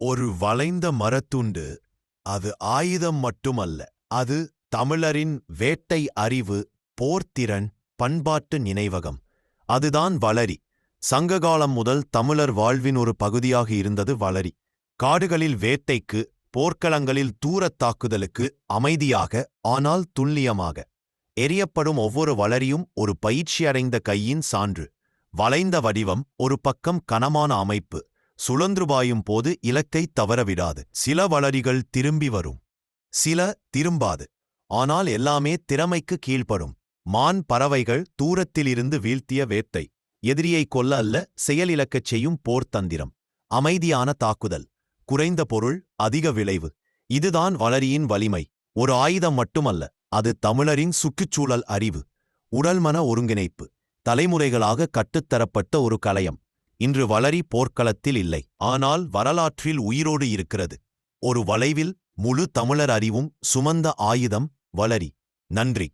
ஒரு வளைந்த மரத்துண்டு. அது ஆயுதம் மட்டுமல்ல அது தமிழரின் வேட்டை அறிவு போர்த்திறன் பண்பாட்டு நினைவகம். அதுதான் வளரி. சங்ககாலம் முதல் தமிழர் வாழ்வின் ஒரு பகுதியாக இருந்தது வளரி. காடுகளில் வேட்டைக்கு போர்க்களங்களில் தூரத் தாக்குதலுக்கு அமைதியாக ஆனால் துல்லியமாக. எரியப்படும் ஒவ்வொரு வளரியும் ஒரு பயிற்சியடைந்த கையின் சான்று. வளைந்த வடிவம் ஒரு பக்கம் கனமான அமைப்பு. சுழன்றுபாயும் போது இலக்கை தவறவிடாது. சில வளரிகள் திரும்பி வரும். சில திரும்பாது. ஆனால் எல்லாமே திறமைக்கு கீழ்ப்படும். மான் பறவைகள் தூரத்திலிருந்து வீழ்த்திய வேத்தை. எதிரியை கொல்ல அல்ல செயலிழக்கச் செய்யும் போர்த்தந்திரம் அமைதியான தாக்குதல். குறைந்த பொருள் அதிக விளைவு. இதுதான் வளரியின் வலிமை. ஒரு ஆயுதம் மட்டுமல்ல அது தமிழரின் சுற்றுச்சூழல் அறிவு. உடல்மன ஒருங்கிணைப்பு. தலைமுறைகளாக கட்டுத்தரப்பட்ட ஒரு கலையம். இன்று வளரி போர்க்களத்தில் இல்லை. ஆனால் வரலாற்றில் உயிரோடு இருக்கிறது. ஒரு வளைவில் முழு தமிழர் அறிவும் சுமந்த ஆயுதம் வளரி. நன்றி.